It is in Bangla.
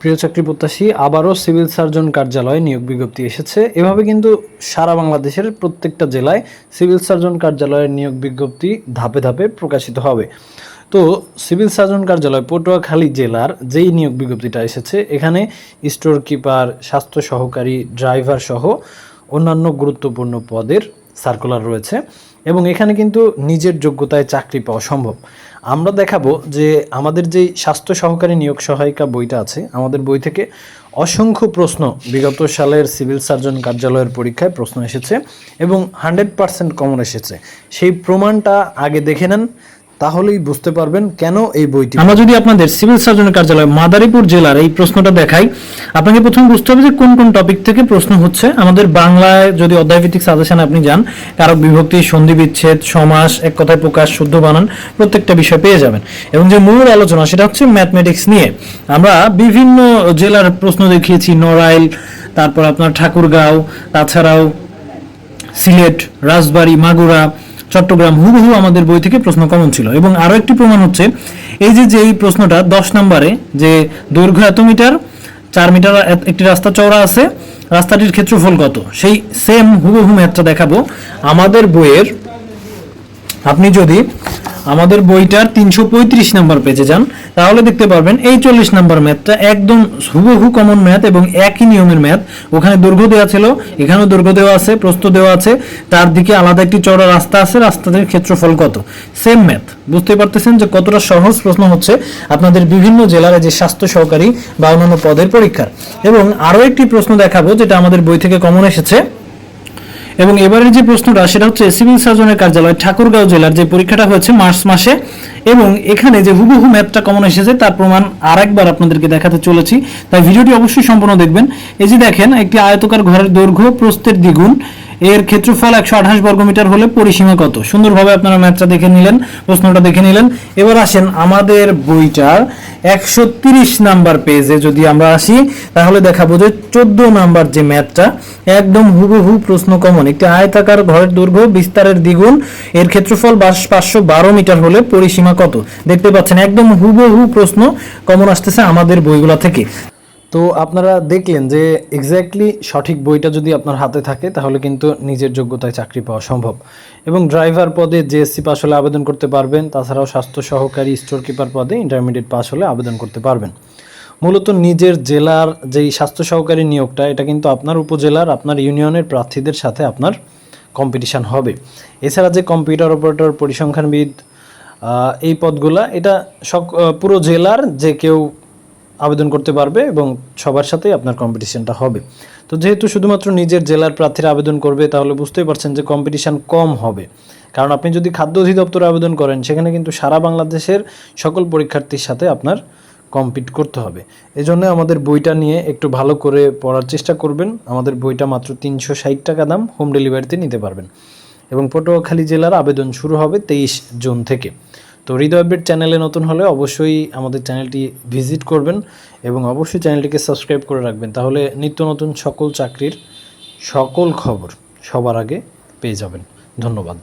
প্রিয় চাকরি প্রত্যাশী, আবারও সিভিল সার্জন কার্যালয়ে নিয়োগ বিজ্ঞপ্তি এসেছে। এভাবে কিন্তু সারা বাংলাদেশের প্রত্যেকটা জেলায় সিভিল সার্জন কার্যালয়ের নিয়োগ বিজ্ঞপ্তি ধাপে ধাপে প্রকাশিত হবে। তো সিভিল সার্জন কার্যালয় পটুয়াখালী জেলার যেই নিয়োগ বিজ্ঞপ্তিটা এসেছে, এখানে স্টোর কিপার স্বাস্থ্য সহকারী, ড্রাইভার সহ অন্যান্য গুরুত্বপূর্ণ পদের সার্কুলার রয়েছে এবং এখানে কিন্তু নিজের যোগ্যতায় চাকরি পাওয়া সম্ভব। আমরা দেখাবো যে আমাদের যে স্বাস্থ্য সহকারী নিয়োগ সহায়িকা বইটা আছে, আমাদের বই থেকে অসংখ্য প্রশ্ন বিগত সালের সিভিল সার্জন কার্যালয়ের পরীক্ষায় প্রশ্ন এসেছে এবং হান্ড্রেড পার্সেন্ট কমন এসেছে। সেই প্রমাণটা আগে দেখে নেন তাহলেই বুঝতে পারবেন কেন এই বইটি আমরা যদি আপনাদের সিভিল সার্জনের কার্যালয় মাদারীপুর জেলার এই প্রশ্নটা দেখাই, আপনাকে প্রথম বুঝতে হবে যে কোন কোন টপিক থেকে প্রশ্ন হচ্ছে। আমাদের বাংলায় যদি অধ্যায়ভিত্তিক সাজেশন আপনি যান, কারক বিভক্তি, সন্ধি বিচ্ছেদ, সমাস, এক কথায় প্রকাশ, শুদ্ধ বানান, প্রত্যেকটা বিষয় পেয়ে যাবেন। এবং যে মূল আলোচনা সেটা হচ্ছে ম্যাথমেটিক্স নিয়ে। আমরা বিভিন্ন জেলার প্রশ্ন দেখিয়েছি, নড়াইল, তারপর আপনার ঠাকুরগাঁও, তাছাড়াও সিলেট, রাজবাড়ী, মাগুরা চট্টগ্রাম হুবহু আমাদের বই থেকে প্রশ্ন কমন ছিল। এবং আরও একটি প্রমাণ হচ্ছে, এই যে যে এই প্রশ্নটা দশ নম্বরে, যে দৈর্ঘ্য এত মিটার, চার মিটার একটি রাস্তা চওড়া আছে, রাস্তাটির ক্ষেত্রফল কত? সেই সেম হুবহু ম্যাথটা দেখাবো। আমাদের বইয়ের, আপনি যদি আমাদের বইটার তিনশো পঁয়ত্রিশ নাম্বার পেজে যান। তাহলে দেখতে পারবেন, এই চল্লিশ নাম্বার ম্যাথটা একদম হুবহু কমন ম্যাথ এবং একই নিয়মের ম্যাথ। ওখানে দৈর্ঘ্য দেওয়া ছিল, এখানেও দৈর্ঘ্য দেওয়া আছে, প্রস্থ দেওয়া আছে। তার দিকে আলাদা একটি চড়া রাস্তা আছে, রাস্তাটির ক্ষেত্রফল কত? সেম ম্যাথ বুঝতে পারতেছেন যে কতটা সহজ প্রশ্ন হচ্ছে আপনাদের বিভিন্ন জেলার যে স্বাস্থ্য সহকারী বা অন্যান্য পদের পরীক্ষার। এবং আরও একটি প্রশ্ন দেখাবো, যেটা আমাদের বই থেকে কমন এসেছে। এবং এবারের যে প্রশ্নটা, সেটা হচ্ছে সিভিল সার্জনের কার্যালয় ঠাকুরগাঁও জেলার যে পরীক্ষাটা হয়েছে মার্চ মাসে, এবং এখানে যে হুবহু ম্যাপটা কমন এসেছে, তার প্রমাণ আর একবার আপনাদেরকে দেখাতে চলেছি। তাই ভিডিওটি অবশ্যই সম্পূর্ণ দেখবেন। এই যে দেখেন, একটি আয়তকার ঘরের দৈর্ঘ্য, প্রস্থের দ্বিগুণ। এর ক্ষেত্রফল একশো আঠাশ বর্গমিটার হলে পরিসীমা কত? সুন্দরভাবে আপনারা ম্যাথটা দেখে নিলেন, প্রশ্নটা দেখে নিলেন। এবার আসেন আমাদের বইটার একশো তিরিশ নাম্বার পেজে যদি আমরা আসি, তাহলে দেখাবো যে চোদ্দ নাম্বার যে ম্যাথটা, একদম হুবহু প্রশ্ন কমন। একটি আয়তাকার ঘরের দৈর্ঘ্য, বিস্তারের দ্বিগুণ, এর ক্ষেত্রফল পাঁচশো বারো মিটার হলে পরিসীমা কত? দেখতে পাচ্ছেন, একদম হুবহু প্রশ্ন কমন আসতেছে আমাদের বইগুলা থেকে। তো আপনারা দেখলেন যে এক্স্যাক্টলি সঠিক বইটা যদি আপনার হাতে থাকে, তাহলে কিন্তু নিজের যোগ্যতায় চাকরি পাওয়া সম্ভব। এবং ড্রাইভার পদে জেএসসি পাস হলে আবেদন করতে পারবেন, তাছাড়াও স্বাস্থ্য সহকারী স্টোর কিপার পদে ইন্টারমিডিয়েট পাস হলে আবেদন করতে পারবেন। মূলত নিজের জেলার যেই স্বাস্থ্য সহকারী নিয়োগটা, এটা কিন্তু আপনার উপজেলার, আপনার ইউনিয়নের প্রার্থীদের সাথে আপনার কম্পিটিশন হবে। এছাড়া যে কম্পিউটার অপারেটর পরিসংখ্যানবিদ এই পদগুলা, এটা সক পুরো জেলার যে কেউ আবেদন করতে পারবে এবং সবার সাথেই আপনার কম্পিটিশনটা হবে। তো যেহেতু শুধুমাত্র নিজের জেলার প্রার্থীরা আবেদন করবে, তাহলে বুঝতেই পারছেন যে কম্পিটিশন কম হবে। কারণ আপনি যদি খাদ্য অধিদপ্তরে আবেদন করেন, সেখানে কিন্তু সারা বাংলাদেশের সকল পরীক্ষার্থীর সাথে আপনার কম্পিট করতে হবে। এজন্য আমাদের বইটা নিয়ে একটু ভালো করে পড়ার চেষ্টা করবেন। আমাদের বইটা মাত্র তিনশো ষাট টাকা দাম হোম ডেলিভারিতে নিতে পারবেন। এবং পটুয়াখালী জেলার আবেদন শুরু হবে তেইশ জুন থেকে। তো হৃদয় আপডেট চ্যানেলে নতুন হলে অবশ্যই আমাদের চ্যানেলটি ভিজিট করবেন এবং অবশ্যই চ্যানেলটিকে সাবস্ক্রাইব করে রাখবেন। তাহলে নিত্য নতুন সকল চাকরির সকল খবর সবার আগে পেয়ে যাবেন। ধন্যবাদ।